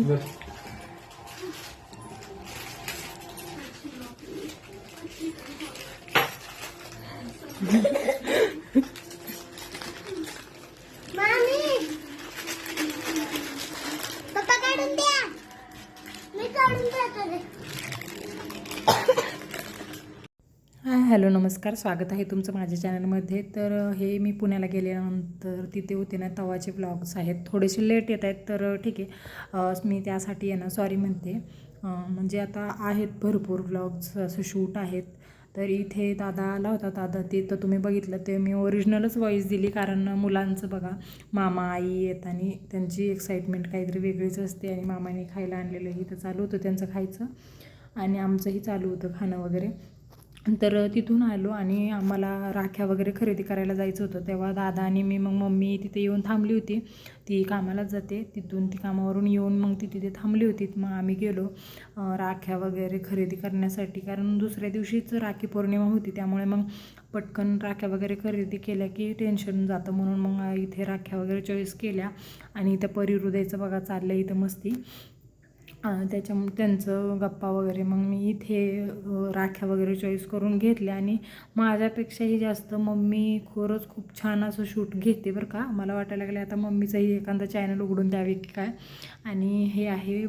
मामी. पप्पा काढून द्या. मी काढून हॅलो नमस्कार. स्वागत आहे तुमचं माझ्या चॅनलमध्ये. तर हे मी पुण्याला गेल्यानंतर तिथे होते ना तवाचे ब्लॉग्स आहेत. थोडेसे लेट येत आहेत तर ठीक आहे. मी त्यासाठी आहे ना सॉरी म्हणते. म्हणजे आता आहेत भरपूर ब्लॉग्स असं शूट आहेत. तर इथे दादा आला होता दादा ते तर तुम्ही बघितलं. ते मी ओरिजिनलच व्हॉईस दिली कारण मुलांचं बघा मामा आई येत आणि त्यांची एक्साइटमेंट काहीतरी वेगळीच असते आणि मामाने खायला आणलेलंही तर चालू होतं त्यांचं खायचं. आणि आमचंही चालू होतं खाणं वगैरे. तर तिथून आलो आणि आम्हाला राख्या वगैरे खरेदी करायला जायचं होतं. तेव्हा दादा आणि मी मग मम्मी तिथे येऊन थांबली होती. ती कामालाच जाते. तिथून ती कामावरून येऊन मग ती तिथे थांबली होती. मग आम्ही गेलो राख्या वगैरे खरेदी करण्यासाठी. कारण दुसऱ्या दिवशीच राखी पौर्णिमा होती. त्यामुळे मग पटकन राख्या वगैरे खरेदी केल्या की टेन्शन जातं. म्हणून मग इथे राख्या वगैरे चॉईस केल्या. आणि इथं परिहृदयचं बघा चाललं इथं मस्ती. त्याच्या त्यांचं गप्पा वगैरे मग मी इथे राख्या वगैरे चॉईस करून घेतल्या आणि माझ्यापेक्षाही जास्त मम्मी खरंच खूप छान असं शूट घेते बरं का. मला वाटायला लागले आता मम्मीचंही एखादं चॅनल उघडून द्यावे की काय? आणि हे आहे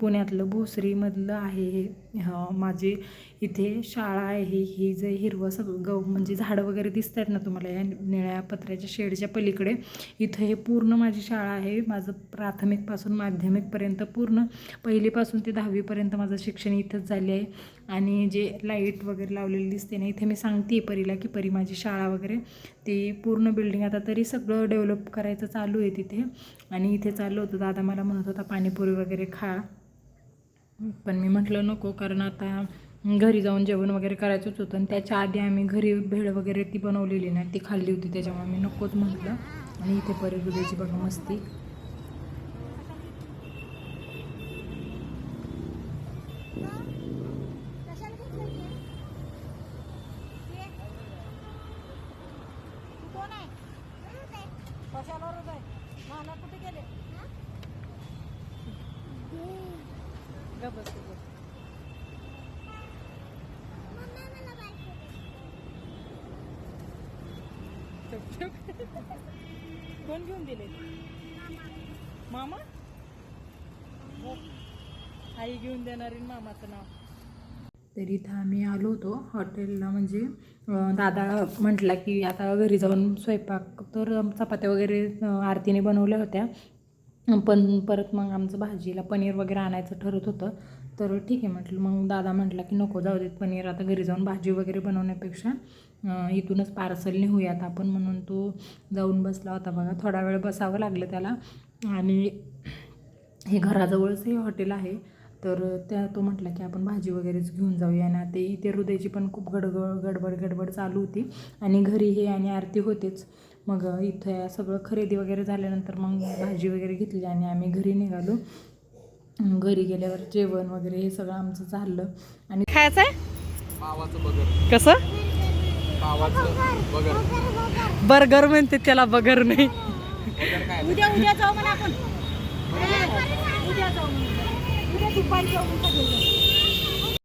पुण्यातलं भोसरीमधलं आहे हे. माझी इथे शाळा आहे ही जे हिरवं सगळं गव म्हणजे झाडं वगैरे दिसत आहेत ना तुम्हाला या निळ्या पत्र्याच्या शेडच्या पलीकडे इथं हे पूर्ण माझी शाळा आहे. माझं प्राथमिकपासून माध्यमिकपर्यंत पूर्ण पहिलीपासून ते दहावीपर्यंत माझं शिक्षण इथंच झाले आहे. आणि जे लाइट वगैरे लावलेली दिसते ना इथे मी सांगते परीला की परी माझी शाळा वगैरे ती पूर्ण बिल्डिंग आता तरी सगळं डेव्हलप करायचं चालू आहे तिथे. आणि इथे चाललं होतं दादा मला म्हणत होता पाणीपुरी वगैरे खा. पण मी म्हटलं नको कारण आता घरी जाऊन जेवण वगैरे करायचंच होतं. आणि त्याच्या आधी आम्ही घरी भेळ वगैरे ती बनवलेली ना ती खाल्ली होती त्याच्यामुळे मी नकोच म्हटलं. आणि इथे परी दुधाची बघा मस्ती. कोण आहे? कशाला हृदय नाना कुठे गेले? कोण घेऊन दिले? मामा? आई घेऊन देणारी मामाचं नाव. तर इथं आम्ही आलो होतो हॉटेलला. म्हणजे दादा म्हटला की आता घरी जाऊन स्वयंपाक तर चपात्या वगैरे आरतीने बनवल्या होत्या. पण परत मग आमचं भाजीला पनीर वगैरे आणायचं ठरत होतं. तर ठीक आहे म्हटलं. मग दादा म्हटला की नको जाऊ देत पनीर. आता घरी जाऊन भाजी वगैरे बनवण्यापेक्षा इथूनच पार्सल नेऊयात आपण म्हणून तो जाऊन बसला होता बघा. थोडा वेळ बसावं लागलं त्याला. आणि हे घराजवळच हे हॉटेल आहे. तर त्या तो म्हटला की आपण भाजी वगैरेच घेऊन जाऊया. आणि आता इथे हृदयची पण खूप गडगड गडबड गडबड चालू होती. आणि घरी हे आणि आरती होतेच. मग इथं या सगळं खरेदी वगैरे झाल्यानंतर मग भाजी वगैरे घेतली आणि आम्ही घरी निघालो. घरी गेल्यावर जेवण वगैरे हे सगळं आमचं झालं. आणि खायचं आहे? पावाचं बगर. कसं? पावाचं बगर. बर्गर म्हणते त्याला बगर नाही. उद्या उद्या जाऊ आपण. उद्या जाऊ उद्या दुपारी जाऊ म्हणता